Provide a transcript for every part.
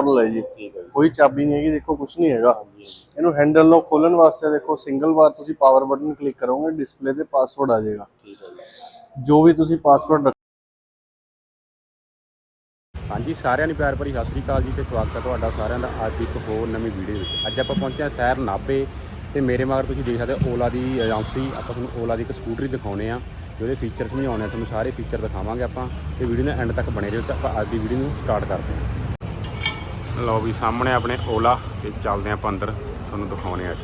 Model ਹੈ ਜੀ। ਕੋਈ ਚਾਬੀ ਨਹੀਂ ਹੈਗੀ ਦੇਖੋ ਕੁਝ ਨਹੀਂ ਹੈਗਾ। ਇਹਨੂੰ ਹੈਂਡਲ ਨੂੰ ਖੋਲਣ ਵਾਸਤੇ ਦੇਖੋ ਸਿੰਗਲ ਵਾਰ ਤੁਸੀਂ ਪਾਵਰ ਬਟਨ ਕਲਿੱਕ ਕਰੋਗੇ ਡਿਸਪਲੇ ਤੇ ਪਾਸਵਰਡ ਆ ਜਾਏਗਾ। ਜੀ। ਵੀ ਤੁਸੀਂ ਪਾਸਵਰਡ ਹਾਂਜੀ ਸਾਰਿਆਂ ਨੂੰ ਪਿਆਰ ਭਰੀ ਸਤਿ ਸ੍ਰੀ ਅਕਾਲ ਜੀ ਤੇ ਸਵਾਗਤ ਹੈ ਤੁਹਾਡਾ ਸਾਰਿਆਂ ਦਾ ਅੱਜ ਇੱਕ ਹੋਰ ਨਵੀਂ ਵੀਡੀਓ ਵਿੱਚ। ਅੱਜ ਆਪਾਂ ਪਹੁੰਚੇ ਹਾਂ ਸ਼ਹਿਰ ਨਾਭੇ ਤੇ ਮੇਰੇ ਮਗਰ ਤੁਸੀਂ ਦੇਖ ਸਕਦੇ ਹੋ ਓਲਾ ਦੀ ਏਜੰਸੀ ਆਪਾਂ ਤੁਹਾਨੂੰ ਓਲਾ ਦੀ ਇੱਕ ਸਕੂਟਰੀ ਦਿਖਾਉਣੇ ਆ ਤੇ ਉਹਦੇ ਫੀਚਰ ਸਮਝਾਉਣੇ ਆ ਤੁਹਾਨੂੰ ਸਾਰੇ ਫੀਚਰ ਦਿਖਾਵਾਂਗੇ ਆਪਾਂ ਤੇ ਵੀਡੀਓ ਦੇ ਐਂਡ ਤੱਕ ਬਣੇ ਰਹੋ ਤੇ ਆਪਾਂ ਅੱਜ ਦੀ ਵੀਡੀਓ ਨੂੰ ਸਟਾਰਟ ਕਰਦੇ ਹਾਂ। ਲਓ ਵੀ ਸਾਹਮਣੇ ਆਪਣੇ ਓਲਾ ਤੇ ਚੱਲਦੇ ਹਾਂ ਆਪਾਂ ਅੰਦਰ, ਤੁਹਾਨੂੰ ਦਿਖਾਉਣੇ ਆ ਅੱਜ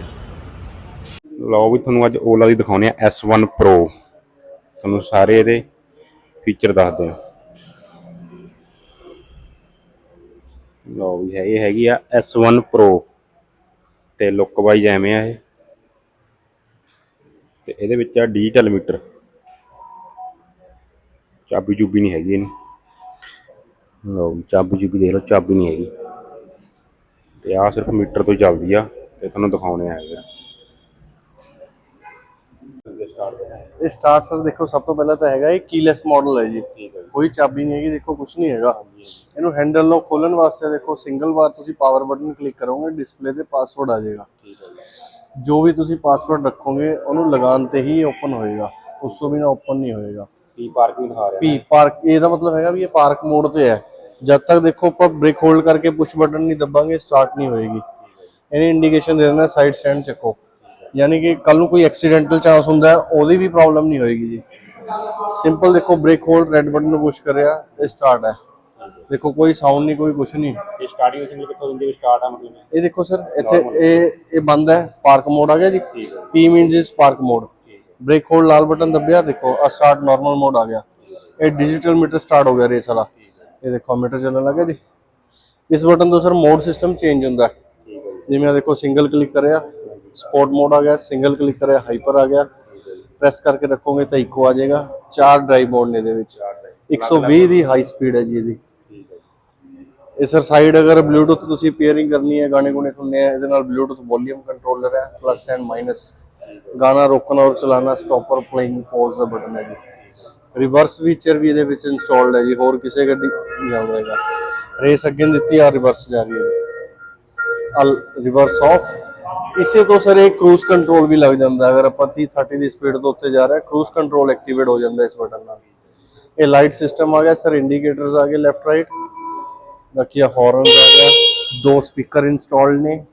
ਲਓ ਵੀ ਤੁਹਾਨੂੰ ਅੱਜ ਓਲਾ ਦੀ ਦਿਖਾਉਣੇ ਆ S1 Pro ਤੁਹਾਨੂੰ ਸਾਰੇ ਇਹਦੇ ਫੀਚਰ ਦੱਸਦੇ ਹਾਂ। ਲਓ ਵੀ ਹੈ, ਇਹ ਹੈਗੀ ਆ S1 Pro ਤੇ ਲੁੱਕ ਵਾਈਜ਼ ਐਵੇਂ ਆ ਇਹ। ਤੇ ਇਹਦੇ ਵਿੱਚ ਆ ਡਿਜੀਟਲ ਮੀਟਰ ਚਾਬੀ ਚੁਬੀ ਨਹੀਂ ਹੈਗੀ ਇਹਨੂੰ। ਲਓ ਚਾਬੀ ਚੁਬੀ ਦੇਖ ਲਓ, ਚਾਬੀ ਨਹੀਂ ਹੈਗੀ। ਤੇ ਆ ਸਿਰਫ ਮੀਟਰ ਤੋਂ ਚੱਲਦੀ ਆ ਤੇ ਤੁਹਾਨੂੰ ਦਿਖਾਉਣੇ ਆ। ਇਹ ਇਹ ਸਟਾਰਟ ਸਰ ਦੇਖੋ ਸਭ ਤੋਂ ਪਹਿਲਾਂ ਤਾਂ ਹੈਗਾ ਇਹ ਕੀਲੈਸ ਮਾਡਲ ਹੈ ਜੀ। ਕੋਈ ਚਾਬੀ ਨਹੀਂ ਹੈਗੀ ਦੇਖੋ ਕੁਝ ਨਹੀਂ ਹੈਗਾ। ਇਹਨੂੰ ਹੈਂਡਲ ਨੂੰ ਖੋਲਣ ਵਾਸਤੇ ਦੇਖੋ ਸਿੰਗਲ ਵਾਰ ਤੁਸੀਂ ਪਾਵਰ ਬਟਨ ਕਲਿੱਕ ਕਰੋਗੇ ਡਿਸਪਲੇ ਤੇ ਪਾਸਵਰਡ ਆ ਜਾਏਗਾ। ਜੀ। ਵੀ ਤੁਸੀਂ ਪਾਸਵਰਡ ਰੱਖੋਗੇ ਉਹਨੂੰ ਲਗਾਉਣ ਤੇ ਹੀ ਓਪਨ ਹੋਏਗਾ। ਉਸ ਤੋਂ ਬਿਨਾ ਓਪਨ ਨਹੀਂ ਹੋਏਗਾ। ਕੀ ਪਾਰਕਿੰਗ ਦਿਖਾ ਰਿਹਾ ਪੀ ਪਾਰਕ ਇਹਦਾ ਮਤਲਬ ਹੈਗਾ ਵੀ ਇਹ ਪਾਰਕ ਮੋਡ ਤੇ ਹੈ। ਜਦ ਤੱਕ ਦੇਖੋ ਆਪਾਂ ਬ੍ਰੇਕ ਹੋਲਡ ਕਰਕੇ ਪੁਸ਼ ਬਟਨ ਨਹੀਂ ਦਬਾਂਗੇ ਸਟਾਰਟ ਨਹੀਂ ਹੋਏਗੀ। ਇਹਨੇ ਇੰਡੀਕੇਸ਼ਨ ਦੇ ਦੇਣਾ ਸਾਈਡ ਸਟੈਂਡ ਚੱਕੋ। ਯਾਨੀ ਕਿ ਕੱਲ ਨੂੰ ਕੋਈ ਐਕਸੀਡੈਂਟਲ ਚਾਂਸ ਹੁੰਦਾ ਹੈ ਉਹਦੀ ਵੀ ਪ੍ਰੋਬਲਮ ਨਹੀਂ ਹੋਏਗੀ ਜੀ। ਸਿੰਪਲ ਦੇਖੋ ਬ੍ਰੇਕ ਹੋਲਡ ਰੈਡ ਬਟਨ ਨੂੰ ਪੁਸ਼ ਕਰਿਆ ਇਹ ਸਟਾਰਟ ਹੈ। ਦੇਖੋ ਕੋਈ ਸਾਊਂਡ ਨਹੀਂ ਕੋਈ ਕੁਝ ਨਹੀਂ। ਇਹ ਸਟਾਰਟਿੰਗ ਸਿੰਗਲ ਕਿੱਥੋਂ ਦਿੰਦੇ ਸਟਾਰਟ ਆ ਮਤਲਬ ਇਹ? ਦੇਖੋ ਸਰ ਇੱਥੇ ਇਹ ਇਹ ਬੰਦ ਹੈ ਪਾਰਕ ਮੋਡ ਆ ਗਿਆ ਜੀ। ਹੈ। P means is park mode ਹੈ। ਬ੍ਰੇਕ ਹੋਲਡ ਲਾਲ ਬਟਨ ਦਬਿਆ ਦੇਖੋ ਆ ਸਟਾਰਟ ਨਾਰਮਲ ਮੋਡ ਆ ਗਿਆ। ਇਹ ਡਿਜੀਟਲ ਮੀਟਰ ਸਟਾਰਟ ਹੋ ਗਿਆ ਰੇਸ ਵਾਲਾ। ਇਹ ਦੇਖੋ ਮੀਟਰ ਚੱਲਣ ਲੱਗਾ ਜੀ। ਇਸ ਬਟਨ ਤੋਂ ਸਰ ਮੋਡ ਸਿਸਟਮ ਚੇਂਜ ਹੁੰਦਾ ਜਿਵੇਂ ਆ ਦੇਖੋ ਸਿੰਗਲ ਕਲਿੱਕ ਕਰਿਆ ਸਪੋਰਟ ਮੋਡ ਆ ਗਿਆ ਸਿੰਗਲ ਕਲਿੱਕ ਕਰਿਆ ਹਾਈਪਰ ਆ ਗਿਆ। ਪ੍ਰੈਸ ਕਰਕੇ ਰੱਖੋਗੇ ਤਾਂ ਇਕੋ ਆ ਜਾਏਗਾ। ਚਾਰ ਡਰਾਈਵ ਮੋਡ ਨੇ ਇਹਦੇ ਵਿੱਚ। 120 ਦੀ ਹਾਈ ਸਪੀਡ ਹੈ ਜੀ ਇਹਦੀ। ਇਹ ਸਰ ਸਾਈਡ ਅਗਰ ਬਲੂਟੁੱਥ ਤੁਸੀਂ ਪੇਅਰਿੰਗ ਕਰਨੀ ਹੈ ਗਾਣੇ ਗੁਣੇ ਸੁਣਨੇ ਆ ਇਹਦੇ ਨਾਲ ਬਲੂਟੁੱਥ ਵੋਲੀਅਮ ਕੰਟਰੋਲਰ ਹੈ ਪਲੱਸ ਐਂਡ ਮਾਈਨਸ ਗਾਣਾ ਰੋਕਣਾ ਔਰ ਚਲਾਣਾ ਸਟਾਪਰ ਪਲੇਇੰਗ ਪੌਜ਼ ਦਾ ਬਟਨ ਹੈ ਜੀ। ਰਿਵਰਸ ਫੀਚਰ ਵੀ ਇਹਦੇ ਵਿੱਚ ਇੰਸਟਾਲਡ ਹੈ ਜੀ, ਹੋਰ ਕਿਸੇ ਗੱਡੀ ਨਹੀਂ ਆਉਂਦਾ ਰੇਸ ਅੱਗੇ ਨੂੰ ਦਿੱਤੀ ਆ ਰਿਵਰਸ ਜਾ ਰਹੀ ਹੈ ਜੀ। ਅਲ ਰਿਵਰਸ ਆਫ ਇਸੇ ਤੋਂ ਸਰ ਇਹ ਕਰੂਜ਼ ਕੰਟਰੋਲ ਵੀ ਲੱਗ ਜਾਂਦਾ, ਅਗਰ ਆਪਾਂ 30 30 ਦੀ ਸਪੀਡ ਤੋਂ ਉੱਤੇ ਜਾ ਰਹੇ ਕਰੂਜ਼ ਕੰਟਰੋਲ ਐਕਟੀਵੇਟ ਹੋ ਜਾਂਦਾ ਇਸ ਬਟਨ ਨਾਲ। ਇਹ ਲਾਈਟ ਸਿਸਟਮ ਆ ਗਿਆ, ਸਰ ਇੰਡੀਕੇਟਰਸ ਆ ਗਏ ਲੈਫਟ ਰਾਈਟ ਬਾਕੀ ਆ ਹਾਰਨ ਆ ਗਿਆ ਦੋ ਸਪੀਕਰ ਇੰਸਟਾਲਡ ਨੇ।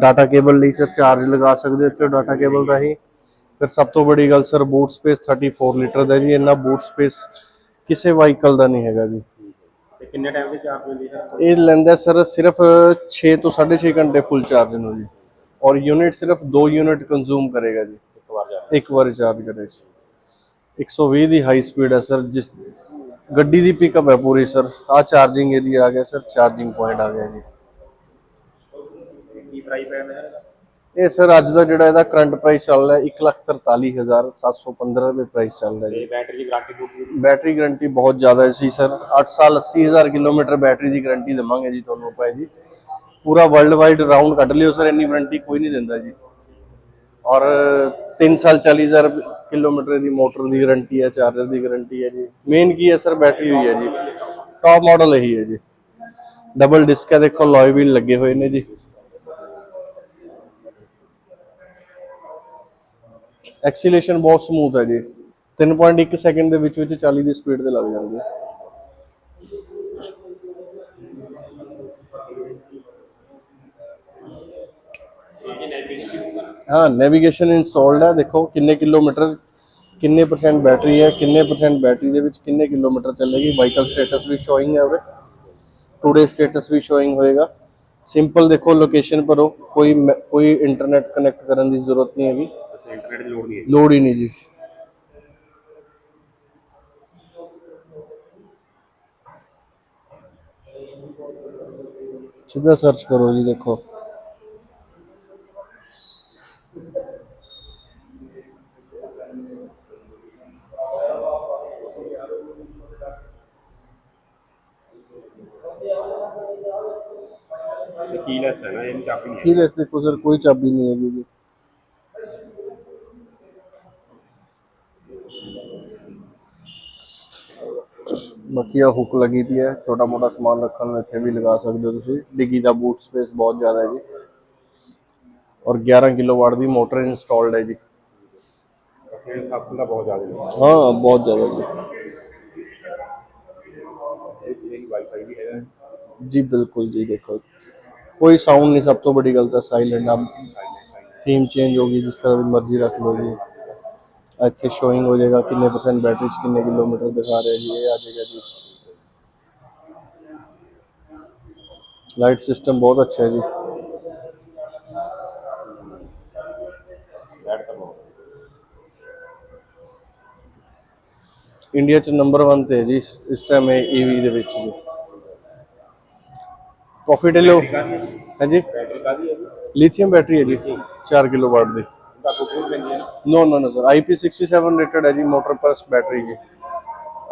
ਡਾਟਾ ਕੇਬਲ ਲਈ ਸਰ ਚਾਰਜ ਲਗਾ ਸਕਦੇ ਹੋ, ਇੱਥੇ ਡਾਟਾ ਕੇਬਲ ਰਾਹੀਂ ਫਿਰ ਸਭ ਤੋਂ ਵੱਡੀ ਗੱਲ ਸਰ ਬੂਟ ਸਪੇਸ 34 ਲੀਟਰ ਦਾ ਜੀ ਇੰਨਾ ਬੂਟ ਸਪੇਸ ਕਿਸੇ ਵਾਹੀਕਲ ਦਾ ਨਹੀਂ ਹੈਗਾ ਜੀ। ਤੇ ਕਿੰਨੇ ਟਾਈਮ ਦੀ ਚਾਰਜ ਮਿਲਦੀ ਹੈ? ਇਹ ਲੈਂਦਾ ਸਰ ਸਿਰਫ 6 ਤੋਂ 6.5 ਘੰਟੇ ਫੁੱਲ ਚਾਰਜ ਨੂੰ ਜੀ। ਔਰ ਯੂਨਿਟ ਸਿਰਫ 2 ਯੂਨਿਟ ਕੰਜ਼ੂਮ ਕਰੇਗਾ ਜੀ। ਇੱਕ ਵਾਰ ਜਾ ਇੱਕ ਵਾਰ ਚਾਰਜ ਕਰੇ ਜੀ। 120 ਦੀ ਹਾਈ ਸਪੀਡ ਹੈ ਸਰ ਜਿਸ ਗੱਡੀ ਦੀ ਪਿਕਅਪ ਹੈ ਪੂਰੀ ਸਰ। ਆ ਚਾਰਜਿੰਗ ਏਰੀਆ ਆ ਗਿਆ ਸਰ ਚਾਰਜਿੰਗ ਪੁਆਇੰਟ ਆ ਗਿਆ ਜੀ। ਕੀ ਪ੍ਰਾਈਸ ਹੈ ਇਹ ਸਰ ਅੱਜ ਦਾ ਜਿਹੜਾ ਇਹਦਾ ਕਰੰਟ ਪ੍ਰਾਈਸ ਚੱਲ ਰਿਹਾ 143715 ਰੁਪਏ ਪ੍ਰਾਈਸ ਚੱਲ ਰਿਹਾ ਜੀ। ਬੈਟਰੀ ਦੀ ਗਾਰੰਟੀ ਪੂਰੀ ਬੈਟਰੀ ਗਾਰੰਟੀ ਬਹੁਤ ਜ਼ਿਆਦਾ ਹੈ ਸੀ ਸਰ। 8 ਸਾਲ 80000 ਕਿਲੋਮੀਟਰ ਬੈਟਰੀ ਦੀ ਗਾਰੰਟੀ ਦੇਵਾਂਗੇ ਜੀ ਤੁਹਾਨੂੰ ਆਪਾਂ ਜੀ ਪੂਰਾ ਵਰਲਡ ਵਾਈਡ ਰਾਉਂਡ ਕੱਢ ਲਿਓ ਸਰ ਇੰਨੀ ਵਾਰੰਟੀ ਕੋਈ ਨਹੀਂ ਦਿੰਦਾ ਜੀ। ਔਰ 3 ਸਾਲ 40000 ਕਿਲੋਮੀਟਰ ਦੀ ਮੋਟਰ ਦੀ ਗਾਰੰਟੀ ਹੈ ਚਾਰਜਰ ਦੀ ਗਾਰੰਟੀ ਹੈ ਜੀ। ਮੇਨ ਕੀ ਹੈ ਸਰ ਬੈਟਰੀ ਹੋਈ ਹੈ ਜੀ। ਟੌਪ ਮਾਡਲ ਇਹੀ ਹੈ ਜੀ। ਡਬਲ ਡਿਸਕ ਹੈ ਦੇਖੋ ਲੋਈ ਵੀਲ ਲੱਗੇ ਹੋਏ ਨੇ ਜੀ। ਐਕਸੀਲੇਸ਼ਨ ਬਹੁਤ ਸਮੂਥ ਹੈ ਜੀ। 3.1 ਸੈਕਿੰਡ ਦੇ ਵਿੱਚ ਵਿੱਚ 40 ਦੀ ਸਪੀਡ ਤੇ ਲੱਗ ਜਾਂਦੀ ਹੈ। ਹਾਂ ਨੈਵੀਗੇਸ਼ਨ ਇੰਸਟਾਲਡ ਹੈ। ਦੇਖੋ ਕਿੰਨੇ ਕਿਲੋਮੀਟਰ, ਕਿੰਨੇ ਪਰਸੈਂਟ ਬੈਟਰੀ ਹੈ, ਕਿੰਨੇ ਪਰਸੈਂਟ ਬੈਟਰੀ ਦੇ ਵਿੱਚ ਕਿੰਨੇ ਕਿਲੋਮੀਟਰ ਚੱਲੇਗੀ। ਵਾਹੀਕਲ ਸਟੇਟਸ ਵੀ ਸ਼ੋਇੰਗ ਹੈ ਉਰੇ। ਟੂਡੇ ਸਟੇਟਸ ਵੀ ਸ਼ੋਇੰਗ ਹੋਏਗਾ। ਸਿੰਪਲ ਦੇਖੋ ਲੋਕੇਸ਼ਨ ਭਰੋ। ਕੋਈ ਕੋਈ ਇੰਟਰਨੈਟ ਕਨੈਕਟ ਕਰਨ ਦੀ ਜ਼ਰੂਰਤ ਨਹੀਂ ਹੈਗੀ। ਬਸ ਇੰਟਰਨੈਟ ਦੀ ਲੋੜ ਨਹੀਂ ਹੈ ਲੋੜ ਹੀ ਨਹੀਂ ਜੀ। ਸਿੱਧਾ ਸਰਚ ਕਰੋ ਜੀ ਦੇਖੋ। ਇਹ ਕੀਲੈਸ ਹੈ ਨਾ? ਇਹਨੂੰ ਚਾਬੀ ਨਹੀਂ ਹੈ। ਕੀ ਲੈਸ ਦੇਖੋ ਸਰ ਕੋਈ ਚਾਬੀ ਨਹੀਂ ਬਾਕੀ ਆ ਹੁੱਕ ਲੱਗੀ ਪਈ ਹੈ, ਛੋਟਾ ਮੋਟਾ ਸਮਾਨ ਰੱਖਣ ਨੂੰ ਇੱਥੇ ਵੀ ਲਗਾ ਸਕਦੇ ਹੋ ਤੁਸੀਂ। ਡਿੱਗੀ ਦਾ ਬੂਟ ਸਪੇਸ ਬਹੁਤ ਜ਼ਿਆਦਾ ਹੈ ਜੀ। ਔਰ 11 ਕਿਲੋਵਾਟ ਦੀ ਮੋਟਰ ਇੰਸਟਾਲਡ ਹੈ ਜੀ। ਇਹ ਸਭ ਦਾ ਬਹੁਤ ਜ਼ਿਆਦਾ ਹੈ ਹਾਂ ਬਹੁਤ ਜ਼ਿਆਦਾ ਜੀ। ਇਹ ਵਾਈਫਾਈ ਵੀ ਹੈਗਾ ਜੀ, ਬਿਲਕੁਲ ਜੀ, ਦੇਖੋ। ਕੋਈ ਸਾਊਂਡ ਨਹੀਂ, ਸਭ ਤੋਂ ਬੜੀ ਗੱਲ ਤਾਂ ਸਾਇਲੈਂਟ ਆ। ਥੀਮ ਚੇਂਜ ਹੋਗੀ ਜਿਸ ਤਰ੍ਹਾਂ ਦੀ ਮਰਜ਼ੀ ਰੱਖ ਲਓ ਜੀ। ਇੱਥੇ ਸ਼ੋਇੰਗ ਹੋ ਜਾਏਗਾ ਕਿੰਨੇ ਪਰਸੈਂਟ ਬੈਟਰੀ ਚ ਕਿੰਨੇ ਕਿਲੋਮੀਟਰ ਦਿਖਾ ਰਿਹਾ ਜੀ ਇਹ ਆ ਜਾਏਗਾ ਜੀ ਲਾਈਟ ਸਿਸਟਮ ਬਹੁਤ ਅੱਛਾ ਹੈ ਜੀ ਲੈਟ ਤਾਂ ਬਹੁਤ ਇੰਡੀਆ ਚ ਨੰਬਰ 1 ਤੇ ਹੈ ਜੀ ਇਸ- ਇਸ ਟਾਈਮ ਇਹ ਈਵੀ ਦੇ ਵਿੱਚ ਜੀ ਪ੍ਰੋਫਿਟ ਲਓ ਹੈ ਜੀ ਬੈਟਰੀ ਕਾਦੀ ਹੈ ਜੀ ਲਿਥੀਅਮ ਬੈਟਰੀ ਹੈ ਜੀ 4 ਕਿਲੋਵਾਟ ਦੀ ਤਾਂ ਕੋਈ ਪੈਂਦੀ ਹੈ ਨਾ ਨੋ ਨੋ ਨੋ ਸਰ IP67 ਰੇਟਡ ਹੈ ਜੀ ਮੋਟਰ ਪਲਸ ਬੈਟਰੀ ਜੀ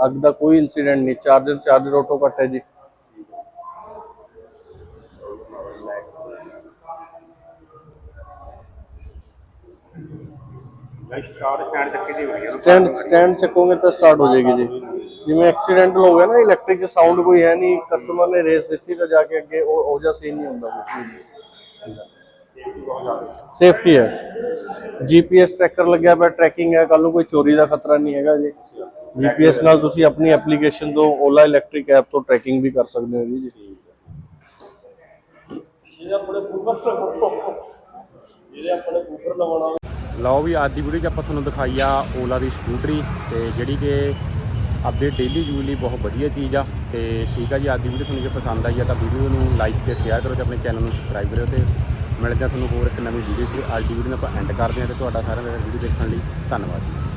ਅੱਗ ਦਾ ਕੋਈ ਇਨਸੀਡੈਂਟ ਨਹੀਂ ਚਾਰਜਰ ਚਾਰਜਰ ਆਟੋ ਕੱਟ ਹੈ ਜੀ ਸਟੈਂਡ ਸਟੈਂਡ ਚੱਕੋਗੇ ਤਾਂ ਸਟਾਰਟ ਹੋ ਜਾਏਗੀ ਜੀ ਜਿਵੇਂ ਐਕਸੀਡੈਂਟਲ ਹੋ ਗਿਆ ਨਾ ਇਲੈਕਟ੍ਰਿਕ ਚ ਸਾਊਂਡ ਕੋਈ ਹੈ ਨਹੀਂ ਕਸਟਮਰ ਨੇ ਰੇਸ ਦਿੱਤੀ ਤਾਂ ਜਾ ਕੇ ਅੱਗੇ ਉਹ ਉਹ ਜਿਹਾ ਸੀਨ ਨਹੀਂ ਹੁੰਦਾ ਕੁਝ ਵੀ ਸੇਫਟੀ ਹੈ। ਜੀਪੀਐਸ ਟਰੈਕਰ ਲੱਗਿਆ ਪਿਆ ਟਰੈਕਿੰਗ ਹੈ। ਕੱਲ ਨੂੰ ਕੋਈ ਚੋਰੀ ਦਾ ਖਤਰਾ ਨਹੀਂ ਹੈਗਾ ਜੀ। ਜੀਪੀਐਸ ਨਾਲ ਤੁਸੀਂ ਆਪਣੀ ਐਪਲੀਕੇਸ਼ਨ ਤੋਂ ਓਲਾ ਇਲੈਕਟ੍ਰਿਕ ਐਪ ਤੋਂ ਟਰੈਕਿੰਗ ਵੀ ਕਰ ਸਕਦੇ ਹੋ ਜੀ ਜੀ। ਲਓ ਵੀ ਅੱਜ ਦੀ ਵੀਡੀਓ 'ਚ ਆਪਾਂ ਤੁਹਾਨੂੰ ਦਿਖਾਈ ਆ ਓਲਾ ਦੀ ਸਕੂਟਰੀ ਤੇ ਜਿਹੜੀ ਕਿ ਆਪਦੇ ਡੇਲੀ ਯੂਜ਼ ਲਈ ਬਹੁਤ ਵਧੀਆ ਚੀਜ਼ ਆ ਤੇ ਠੀਕ ਆ ਜੀ ਅੱਜ ਦੀ ਵੀਡੀਓ ਤੁਹਾਨੂੰ ਜੇ ਪਸੰਦ ਆਈ ਆ ਤਾਂ ਵੀਡੀਓ ਨੂੰ ਲਾਈਕ ਤੇ ਸ਼ੇਅਰ ਕਰੋ ਤੇ ਆਪਣੇ ਚੈਨਲ ਨੂੰ ਸਬਸਕ੍ਰਾਈਬ ਕਰਿਓ ਤੇ ਮਿਲਦੇ ਆ ਤੁਹਾਨੂੰ ਹੋਰ ਇੱਕ ਨਵੀਂ ਵੀਡੀਓ 'ਚ ਅੱਜ ਦੀ ਵੀਡੀਓ ਨੂੰ ਆਪਾਂ ਐਂਡ ਕਰਦੇ ਹਾਂ ਤੇ ਤੁਹਾਡਾ ਸਾਰਿਆਂ ਦਾ ਵੀਡੀਓ ਦੇਖਣ ਲਈ ਧੰਨਵਾਦ ਜੀ